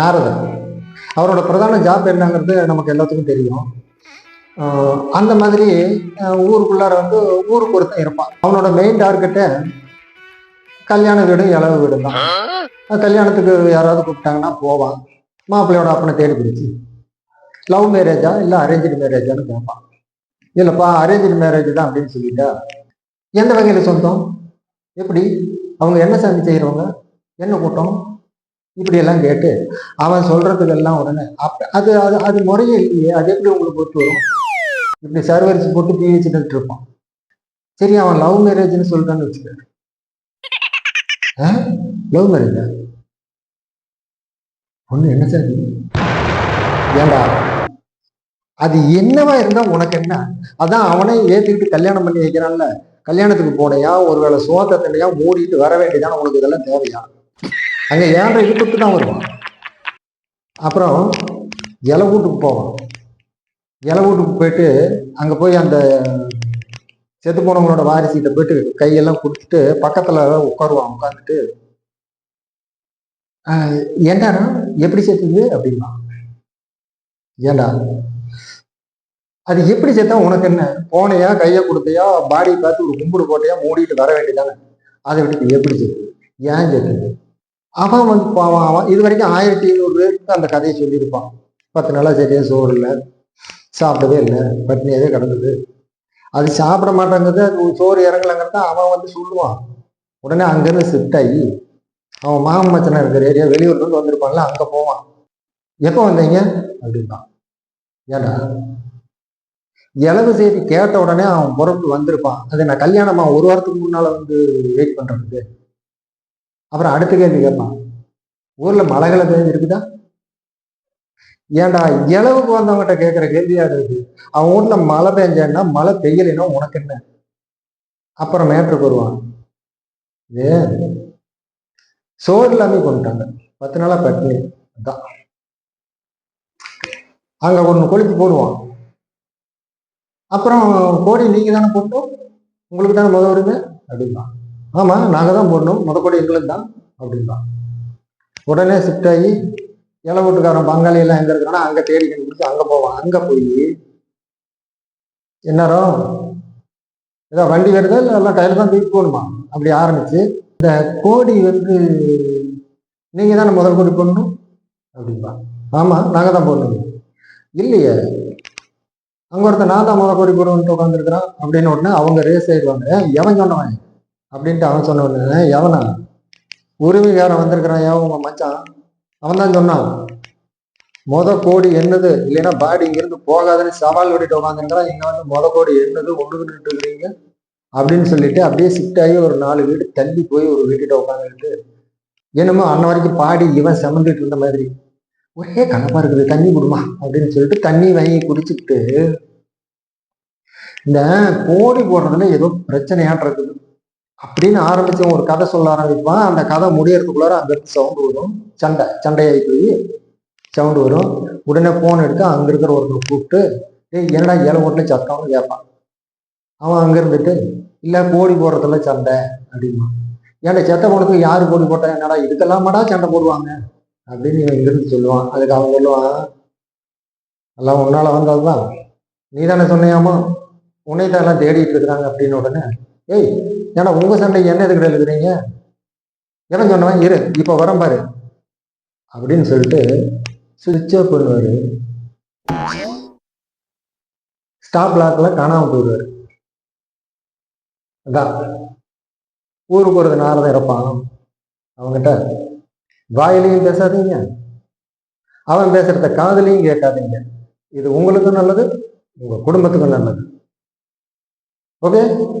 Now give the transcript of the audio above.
நாரதர் அவரோட பிரதான ஜாப் என்னங்கிறது நமக்கு எல்லாத்துக்கும் தெரியும். அந்த மாதிரி ஊருக்குள்ளார வந்து ஊருக்கு ஒருத்தன் இருப்பான். அவனோட மெயின் டார்கெட்டை கல்யாண வீடும் இளவு வீடும் தான் கல்யாணத்துக்கு யாராவது கூப்பிட்டாங்கன்னா போவான். மாப்பிள்ளையோட அப்பனை தேடி பிடிச்சி. லவ் மேரேஜா இல்லை அரேஞ்சு மேரேஜான்னு கேட்பான். இல்லைப்பா அரேஞ்சு மேரேஜ் தான் அப்படின்னு சொல்லிட்டா. எந்த வகையில் சொந்தம்? எப்படி? அவங்க என்ன சாமி செய்கிறவங்க என்ன கூட்டம்? இப்படி எல்லாம் கேட்டு அவன் சொல்றதுக்கெல்லாம் உடனே அப்ப அது அது அது முறையே இல்லையே. அது எப்படி உங்களுக்கு ஒத்து வரும்? இப்படி சர்வரிசி போட்டு தீ இருப்பான். சரி அவன் லவ் மேரேஜ்னு சொல்றான்னு வச்சுக்க லவ் மேரேஜா ஒண்ணு என்ன சார் ஏண்டா? அது என்னவா இருந்தா உனக்கு என்ன? அதான் அவனே ஏத்துக்கிட்டு கல்யாணம் பண்ணி வைக்கிறான்ல. கல்யாணத்துக்கு போனையா ஒருவேளை சோத்த தண்டையா மூடிட்டு வர வேண்டியதான உனக்கு இதெல்லாம் தேவையா? அங்கே ஏன்ற இழுத்துட்டு தான் வருவான்? அப்புறம் இலை வீட்டுக்கு போவான். இலை வீட்டுக்கு போயிட்டு அங்கே போய் அந்த செத்து போனவங்களோட வாரிசிட்ட போயிட்டு கையெல்லாம் கொடுத்துட்டு பக்கத்தில் உட்காருவான் உட்காந்துட்டு ஏண்டாடா எப்படி செத்துது அப்படின்னா ஏண்டா அது எப்படி செத்தா உனக்கு என்ன? போனையா கையை கொடுத்தையா பாடி பார்த்து ஒரு கும்பிடு போட்டையா மூடிட்டு வர வேண்டியதானே அதை விட்டு எப்படி செத்து ஏன் செத்துது? அவன் வந்து பாவம் அவன் இது வரைக்கும் ஆயிரத்தி ஐநூறு பேருக்கு அந்த கதையை சொல்லியிருப்பான். பத்து நாளாக சரியாக சோறு இல்லை. சாப்பிடவே இல்லை. பட்னியாகவே கிடந்தது. அது சாப்பிட மாட்டேங்கிறது அது சோறு இறங்கலங்கிறத அவன் வந்து சொல்லுவான். உடனே அங்கேருந்து ஷிஃப்ட் ஆகி அவன் மாமன் இருக்கிற ஏரியா வெளியூர்லேருந்து வந்திருப்பாங்கல்ல வந்திருப்பான்ல அங்கே போவான். எப்போ வந்தீங்க? அப்படின்பான். ஏன்னா இளவு செய்தி கேட்ட உடனே அவன் பொறுப்பு வந்திருப்பான். அது நான் கல்யாணமா ஒரு வாரத்துக்கு முன்னால் வந்து வெயிட் பண்ணுறதுக்கு அப்புறம் அடுத்த கேள்வி கேட்பான் ஊர்ல மழைகளை இருக்குதா? ஏன்டா இளவுக்கு வந்தவங்ககிட்ட கேட்குற கேள்வியா இருக்கு? அவன் ஊர்ல மழை பெஞ்சேன்னா மழை பெய்யலைன்னா உனக்கு என்ன? அப்புறம் மேட்ருக்கு வருவான் ஏ சோறு இல்லாமே கொண்டுட்டாங்க. பத்து நாளா பட்னி அதான். அங்க ஒன்று கொழுப்பு போடுவான். அப்புறம் கோடி நீங்க தானே போட்டோம். உங்களுக்கு தானே முதல் வருது அப்படின்னா ஆமாம் நாங்கள் தான் போடணும் முதக்கோடி எங்களுக்கு தான் அப்படின்பா உடனே ஷிஃப்ட் ஆகி இலை வீட்டுக்காரன் பங்காளி எல்லாம் எங்கே இருக்கிறானா அங்கே தேடி கண்டுபிடிச்சு அங்கே போவான். அங்கே போய் என்னரோ ஏதோ வண்டி வருதா இல்லை எல்லாம் கையில் தான் தூக்கி போகணுமா? அப்படி ஆரம்பிச்சு இந்த கோடி வந்து நீங்கள் தானே முதல் கோடி போடணும்? அப்படின்பா ஆமாம் நாங்கள் தான் போடணும். இல்லையே அங்கே ஒருத்தன் நான் தான் முதல் கோடி போடுவோன்ட்டு உட்காந்துருக்குறான் அப்படின்னு உடனே அவங்க ரேஸ் ஆயிடுவாங்க. எவன் சொன்னவன்? அப்படின்ட்டு அவன் சொன்ன உடனே எவனா உரிமைக்காரன் வந்திருக்கிறான் ஏன் உங்க மச்சான். அவன் தான் சொன்னான் மொத கோடி என்னது? இல்லைன்னா பாடி இங்கிருந்து போகாதுன்னு சவால் விட்டுட்டு உட்காந்துருக்கிறான் இங்க வந்து மொத கோடி என்னது? ஒண்ணுகிட்டு இருக்கிறீங்க. அப்படின்னு சொல்லிட்டு அப்படியே ஷிஃப்ட் ஆகி ஒரு நாலு வீடு தள்ளி போய் ஒரு வீட்டுகிட்ட உட்காந்துக்கிட்டு என்னமோ அன்ன வரைக்கும் பாடி இவன் செமந்துட்டு இருந்த மாதிரி ஒரே கலப்பா இருக்குது தண்ணி குடுமா? அப்படின்னு சொல்லிட்டு தண்ணி வாங்கி குடிச்சுட்டு இந்த கோடி போடுறதுல ஏதோ பிரச்சனையாட்டு இருக்குது அப்படின்னு ஆரம்பிச்சு ஒரு கதை சொல்ல ஆரம்பிப்பான் அந்த கதை முடியறதுக்குள்ளார அங்கிருந்து சவுண்டு வரும். சண்டை சண்டையாகி போய் சவுண்டு வரும். உடனே போன் எடுத்து அங்க இருக்கிற ஒருத்தர் கூப்பிட்டு ஏய் என்னடா ஏழை ஓட்டுல சத்தம்னு கேட்பான்? அவன் அங்கே இருந்துட்டு இல்ல கோடி போடுறதுல சண்டை அப்படிமா ஏன்டா செத்த போனதுக்கு யாரு கோடி போட்டா? என்னடா இதுக்கெல்லாமாடா சண்டை போடுவாங்க? அப்படின்னு இவன் இங்கிருந்து சொல்லுவான். அதுக்கு அவன் சொல்லுவான் எல்லாம் உன்னால வந்ததுதான் நீ தானே சொன்னியாமா? உன்னை தான் எல்லாம் தேடிட்டு இருக்கிறாங்க அப்படின்னு உடனே ஏய் ஏன்னா உங்க சண்டை என்ன எதுக்கிட்ட எழுதுறீங்க? என்ன சொன்னவன் இரு இப்போ வரேன் பாரு. அப்படின்னு சொல்லிட்டு சுவிட்ச் ஆஃப் ஸ்டாப் லாக்ல காணாமல் போயிடுவார். அதான். ஊருக்கு ஒரு தான் இருப்பான் அவங்ககிட்ட வாயிலையும் பேசாதீங்க. அவன் பேசுறத காதலையும் கேட்காதீங்க. இது உங்களுக்கும் நல்லது உங்க குடும்பத்துக்கும் நல்லது. ஓகே